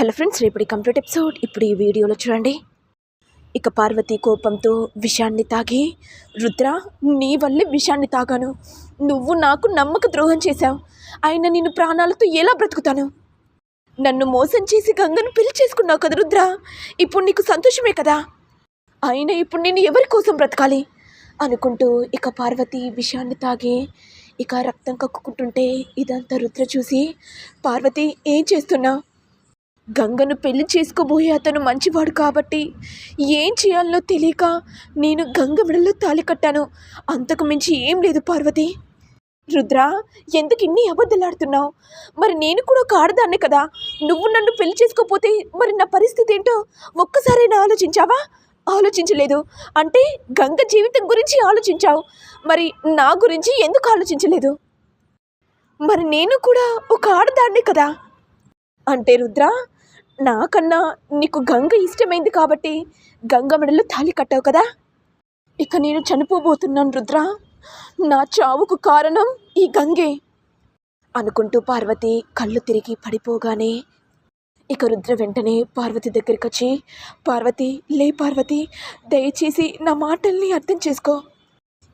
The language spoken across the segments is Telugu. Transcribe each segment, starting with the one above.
హలో ఫ్రెండ్స్ రేపటి కంప్లీట్ ఎపిసోడ్. ఇప్పుడు ఈ వీడియోలో చూడండి. ఇక పార్వతి కోపంతో విషాన్ని తాగి రుద్ర నీ వల్లే విషాన్ని తాగాను. నువ్వు నాకు నమ్మక ద్రోహం చేశావు. ఆయన నేను ప్రాణాలతో ఎలా బ్రతుకుతాను? నన్ను మోసం చేసి గంగను పెళ్ళి చేసుకున్నావు కదా రుద్ర? ఇప్పుడు నీకు సంతోషమే కదా? ఆయన ఇప్పుడు నేను ఎవరి కోసం బ్రతకాలి? అనుకుంటూ ఇక పార్వతి విషాన్ని తాగి ఇక రక్తం కక్కుకుంటుంటే ఇదంతా రుద్ర చూసి పార్వతి ఏం చేస్తున్నావు? గంగను పెళ్ళి చేసుకోబోయే అతను మంచివాడు కాబట్టి ఏం చేయాలో తెలియక నేను గంగ మెడలో తాళి కట్టాను. అంతకు మించి ఏం లేదు పార్వతి. రుద్ర ఎందుకు ఇన్ని అబద్ధలాడుతున్నావు? మరి నేను కూడా ఒక ఆడదాన్నే కదా. నువ్వు నన్ను పెళ్ళి చేసుకోపోతే మరి నా పరిస్థితి ఏంటో ఒక్కసారైనా ఆలోచించావా? ఆలోచించలేదు. అంటే గంగ జీవితం గురించి ఆలోచించావు. మరి నా గురించి ఎందుకు ఆలోచించలేదు? మరి నేను కూడా ఒక ఆడదాన్నే కదా. అంటే రుద్ర నాకన్నా నీకు గంగ ఇష్టమైంది కాబట్టి గంగ మెడలో తాళి కట్టావు కదా? ఇక నేను చనిపోబోతున్నాను రుద్ర. నా చావుకు కారణం ఈ గంగే. అనుకుంటూ పార్వతి కళ్ళు తిరిగి పడిపోగానే ఇక రుద్ర వెంటనే పార్వతి దగ్గరికి వచ్చి పార్వతి లే పార్వతి దయచేసి నా మాటల్ని అర్థం చేసుకో.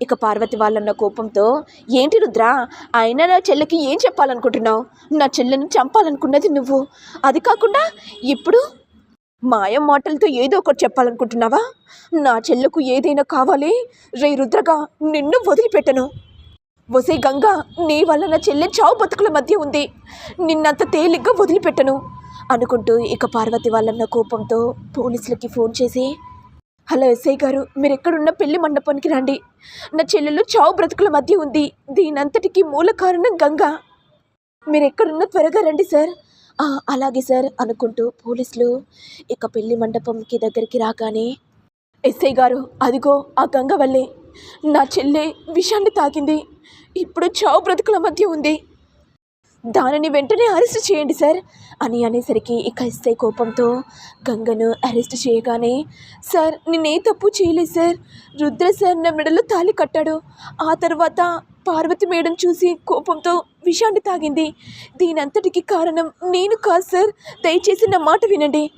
ఇక పార్వతి వాళ్ళన్న కోపంతో ఏంటి రుద్ర? అయినా నా చెల్లెకి ఏం చెప్పాలనుకుంటున్నావు? నా చెల్లెని చంపాలనుకున్నది నువ్వు. అది కాకుండా ఇప్పుడు మాయం మాటలతో ఏదో ఒకటి చెప్పాలనుకుంటున్నావా? నా చెల్లెకు ఏదైనా కావాలి? రే రుద్రగా నిన్ను వదిలిపెట్టను. వసే గంగా నీ వల్ల నా చెల్లె చావు బతుకుల మధ్య ఉంది. నిన్నంత తేలిగ్గా వదిలిపెట్టను. అనుకుంటూ ఇక పార్వతి వాళ్ళన్న కోపంతో పోలీసులకి ఫోన్ చేసి హలో ఎస్ఐ గారు మీరు ఎక్కడున్న పెళ్ళి మండపానికి రండి. నా చెల్లెలు చావు బ్రతుకుల మధ్య ఉంది. దీనంతటికి మూల కారణం గంగా. మీరు ఎక్కడున్న త్వరగా రండి సార్. అలాగే సార్ అనుకుంటూ పోలీసులు ఇక పెళ్ళి మండపంకి దగ్గరికి రాగానే ఎస్ఐ గారు అదిగో ఆ గంగ వల్లే. నా చెల్లె విషాన్ని తాకింది. ఇప్పుడు చావు బ్రతుకుల మధ్య ఉంది. దానిని వెంటనే అరెస్ట్ చేయండి సార్ అని అనేసరికి ఇక ఇస్తే కోపంతో గంగను అరెస్ట్ చేయగానే సార్ నేనే తప్పు చేయలేదు సార్. రుద్ర సార్ నా మెడలో తాళి కట్టాడు. ఆ తర్వాత పార్వతి మేడం చూసి కోపంతో విషాన్ని తాగింది. దీనంతటికి కారణం నేను కాదు సార్. దయచేసి నా మాట వినండి.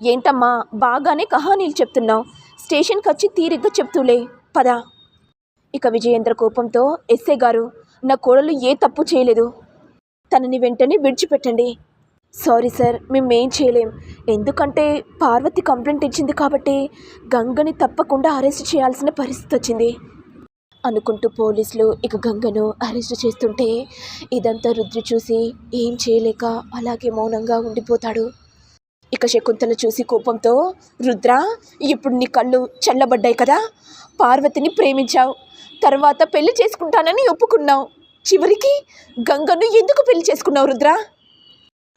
ఏంటమ్మా బాగానే కహానీలు చెప్తున్నావు. స్టేషన్కి వచ్చి తీరిగ్గా చెప్తూలే. పద. ఇక విజయేంద్ర కోపంతో ఎస్ఏ గారు నా కోడలు ఏ తప్పు చేయలేదు. తనని వెంటనే విడిచిపెట్టండి. సారీ సార్ మేమేం చేయలేం. ఎందుకంటే పార్వతి కంప్లైంట్ ఇచ్చింది కాబట్టి గంగని తప్పకుండా అరెస్ట్ చేయాల్సిన పరిస్థితి వచ్చింది. అనుకుంటూ పోలీసులు ఇక గంగను అరెస్ట్ చేస్తుంటే ఇదంతా రుద్రి చూసి ఏం చేయలేక అలాగే మౌనంగా ఉండిపోతాడు. ఇక శకుంతల చూసి కోపంతో రుద్ర ఇప్పుడు నీ కళ్ళు చల్లబడ్డాయి కదా పార్వతిని ప్రేమించావు తర్వాత పెళ్ళి చేసుకుంటానని ఒప్పుకున్నావు. చివరికి గంగను ఎందుకు పెళ్ళి చేసుకున్నావు రుద్ర?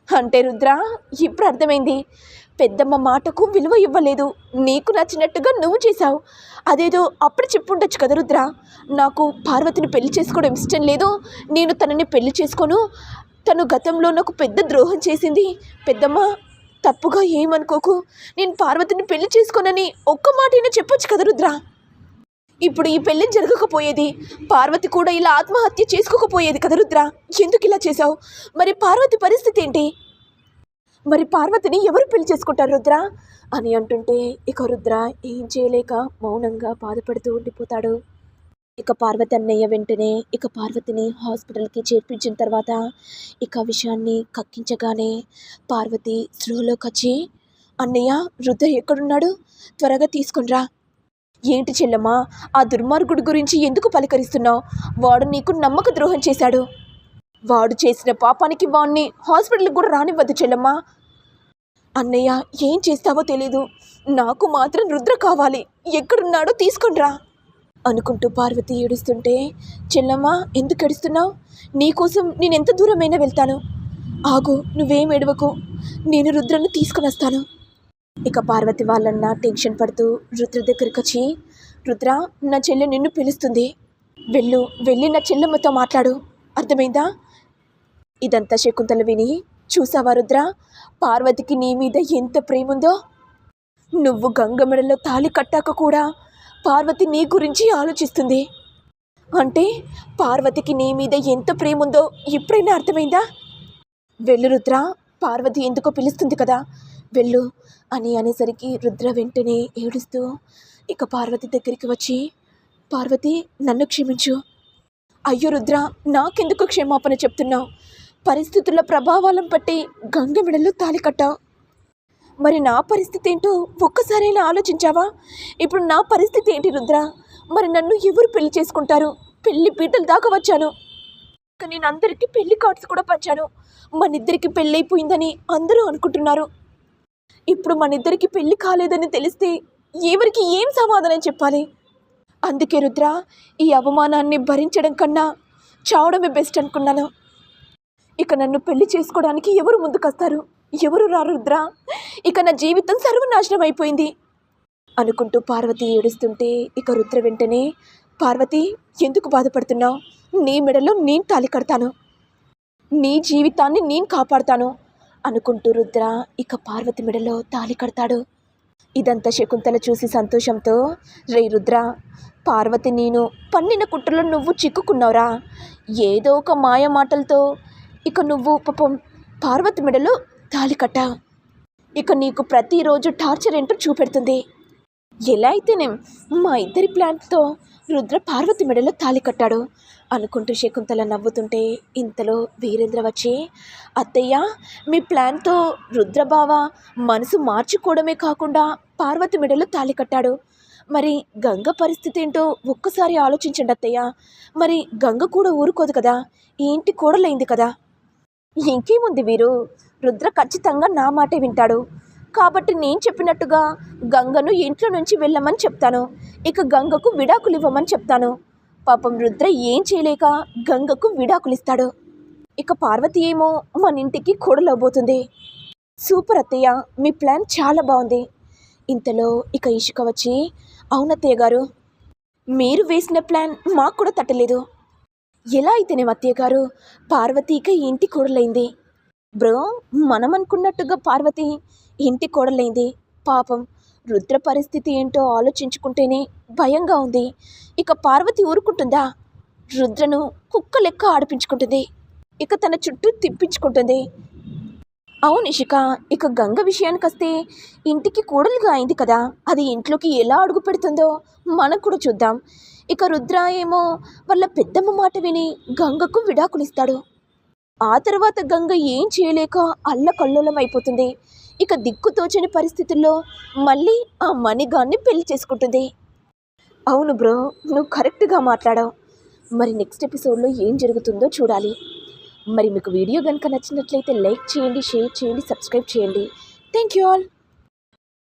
అంటే రుద్ర ఇప్పుడు అర్థమైంది. పెద్దమ్మ మాటకు విలువ ఇవ్వలేదు. నీకు నచ్చినట్టుగా నువ్వు చేశావు. అదేదో అప్పుడు చెప్పుండొచ్చు కదా రుద్ర. నాకు పార్వతిని పెళ్ళి చేసుకోవడం ఇష్టం లేదు. నేను తనని పెళ్ళి చేసుకోను. తను గతంలో నాకు పెద్ద ద్రోహం చేసింది. పెద్దమ్మ తప్పుగా ఏమనుకోకు. నేను పార్వతిని పెళ్ళి చేసుకోనని ఒక్క మాట అయినా చెప్పొచ్చు కదా రుద్ర? ఇప్పుడు ఈ పెళ్ళి జరగకపోయేది. పార్వతి కూడా ఇలా ఆత్మహత్య చేసుకోకపోయేది కదా రుద్ర? ఎందుకు ఇలా చేశావు? మరి పార్వతి పరిస్థితి ఏంటి? మరి పార్వతిని ఎవరు పెళ్ళి చేసుకుంటారు రుద్ర? అని అంటుంటే ఇక రుద్ర ఏం చేయలేక మౌనంగా బాధపడుతూ ఉండిపోతాడు. ఇక పార్వతి అన్నయ్య వెంటనే ఇక పార్వతిని హాస్పిటల్కి చేర్పించిన తర్వాత ఇక విషయాన్ని కక్కించగానే పార్వతి స్లోలోకి వచ్చి అన్నయ్య రుద్ర ఎక్కడున్నాడు? త్వరగా తీసుకునిరా ఏంటి చెల్లమ్మా ఆ దుర్మార్గుడి గురించి ఎందుకు పలకరిస్తున్నావు? వాడు నీకు నమ్మక ద్రోహం చేశాడు. వాడు చేసిన పాపానికి వాణ్ణి హాస్పిటల్కి కూడా రానివ్వద్దు చెల్లమ్మా. అన్నయ్య ఏం చేస్తావో తెలీదు. నాకు మాత్రం రుద్ర కావాలి. ఎక్కడున్నాడో తీసుకొనిరా అనుకుంటూ పార్వతి ఏడుస్తుంటే చెల్లమ్మా ఎందుకు ఏడుస్తున్నావు? నీకోసం నేను ఎంత దూరమైనా వెళ్తాను. ఆగు నువ్వేం ఏడవకు. నేను రుద్రను తీసుకుని వస్తాను. ఇక పార్వతి వాళ్ళన్న టెన్షన్ పడుతూ రుద్ర దగ్గరికి వచ్చి రుద్ర నా చెల్లె నిన్ను పిలుస్తుంది. వెళ్ళు వెళ్ళి నా చెల్లెమ్మతో మాట్లాడు. అర్థమైందా? ఇదంతా శకుంతల విని చూసావా రుద్ర పార్వతికి నీ మీద ఎంత ప్రేమ ఉందో నువ్వు గంగమెడలో తాళి కట్టాక కూడా పార్వతి నీ గురించి ఆలోచిస్తుంది. అంటే పార్వతికి నీ మీద ఎంత ప్రేమ ఉందో ఎప్పుడైనా అర్థమైందా? వెళ్ళు రుద్ర పార్వతి ఎందుకో పిలుస్తుంది కదా వెళ్ళు అని అనేసరికి రుద్ర వెంటనే ఏడుస్తూ ఇక పార్వతి దగ్గరికి వచ్చి పార్వతి నన్ను క్షమించు. అయ్యో రుద్ర నాకెందుకు క్షమాపణ చెప్తున్నావు? పరిస్థితుల ప్రభావాలను బట్టి గంగ మెడలో తాలి కట్టావు. మరి నా పరిస్థితి ఏంటో ఒక్కసారైనా ఆలోచించావా? ఇప్పుడు నా పరిస్థితి ఏంటి రుద్ర? మరి నన్ను ఎవరు పెళ్ళి చేసుకుంటారు? పెళ్ళి పీటల దాకా వచ్చాను. ఇక నేను అందరికీ పెళ్ళి కార్డ్స్ కూడా పంచాను. మన ఇద్దరికి పెళ్ళైపోయిందని అందరూ అనుకుంటున్నారు. ఇప్పుడు మన ఇద్దరికి పెళ్ళి కాలేదని తెలిస్తే ఎవరికి ఏం సమాధానం చెప్పాలి? అందుకే రుద్ర ఈ అవమానాన్ని భరించడం కన్నా చావడమే బెస్ట్ అనుకున్నాను. ఇక నన్ను పెళ్ళి చేసుకోవడానికి ఎవరు ముందుకొస్తారు? ఎవరు రారు రుద్ర? ఇక నా జీవితం సర్వనాశనం అయిపోయింది. అనుకుంటూ పార్వతి ఏడుస్తుంటే ఇక రుద్ర వెంటనే పార్వతి ఎందుకు బాధపడుతున్నావు? నీ మెడలో నేను తాలి కడతాను. నీ జీవితాన్ని నేను కాపాడుతాను. అనుకుంటూ రుద్ర ఇక పార్వతి మెడలో తాలి కడతాడు. ఇదంతా శకుంతల చూసి సంతోషంతో రే రుద్ర పార్వతి నేను పన్నిన కుట్రలో నువ్వు చిక్కుకున్నావురా. ఏదో ఒక మాయ మాటలతో ఇక నువ్వు పాపం పార్వతి మెడలో తాలి కట్టా. ఇక నీకు ప్రతిరోజు టార్చర్ ఏంటో చూపెడుతుంది. ఎలా అయితేనేం మా ఇద్దరి ప్లాన్తో రుద్ర పార్వతి మెడలో తాలి కట్టాడు. అనుకుంటూ శకుంతల నవ్వుతుంటే ఇంతలో వీరేంద్ర వచ్చి అత్తయ్య మీ ప్లాన్తో రుద్రబావ మనసు మార్చుకోవడమే కాకుండా పార్వతి మెడలో తాలి కట్టాడు. మరి గంగ పరిస్థితి ఏంటో ఒక్కసారి ఆలోచించండి అత్తయ్య. మరి గంగ కూడా ఊరుకోదు కదా ఈ ఇంటి కూడలైంది కదా. ఇంకేముంది వీరు? రుద్ర ఖచ్చితంగా నా మాటే వింటాడు. కాబట్టి నేను చెప్పినట్టుగా గంగను ఇంట్లో నుంచి వెళ్ళమని చెప్తాను. ఇక గంగకు విడాకులు ఇవ్వమని చెప్తాను. పాపం రుద్ర ఏం చేయలేక గంగకు విడాకులిస్తాడు ఇక పార్వతి ఏమో మన ఇంటికి కూడలవబోతుంది. సూపర్ అత్తయ్య మీ ప్లాన్ చాలా బాగుంది. ఇంతలో ఇక ఇసుక వచ్చి అవునత్తయ్య గారు మీరు వేసిన ప్లాన్ మాకు కూడా తట్టలేదు. ఎలా అయితేనే అత్తయ్య గారు పార్వతి ఇక ఇంటి కూడలైంది. బ్రో మనం అనుకున్నట్టుగా పార్వతి ఇంటి కోడలైంది. పాపం రుద్ర పరిస్థితి ఏంటో ఆలోచించుకుంటేనే భయంగా ఉంది. ఇక పార్వతి ఊరుకుంటుందా? రుద్రను కుక్క లెక్క ఆడిపించుకుంటుంది. ఇక తన చుట్టూ తిప్పించుకుంటుంది. అవును ఇషిక ఇక గంగ విషయానికి వస్తే ఇంటికి కూడలుగా అయింది కదా. అది ఇంట్లోకి ఎలా అడుగు పెడుతుందో మనం కూడా చూద్దాం. ఇక రుద్ర ఏమో వాళ్ళ పెద్దమ్మ మాట విని గంగకు విడాకులిస్తాడు. ఆ తర్వాత గంగ ఏం చేయలేక అల్లకల్లోలం అయిపోతుంది. ఇక దిక్కుతోచని పరిస్థితుల్లో మళ్ళీ ఆ మణిగాన్ని పెళ్ళి చేసుకుంటుంది. అవును బ్రో నువ్వు కరెక్ట్గా మాట్లాడావు. మరి నెక్స్ట్ ఎపిసోడ్లో ఏం జరుగుతుందో చూడాలి. మరి మీకు వీడియో కనుక నచ్చినట్లయితే లైక్ చేయండి షేర్ చేయండి సబ్స్క్రైబ్ చేయండి. Thank you all.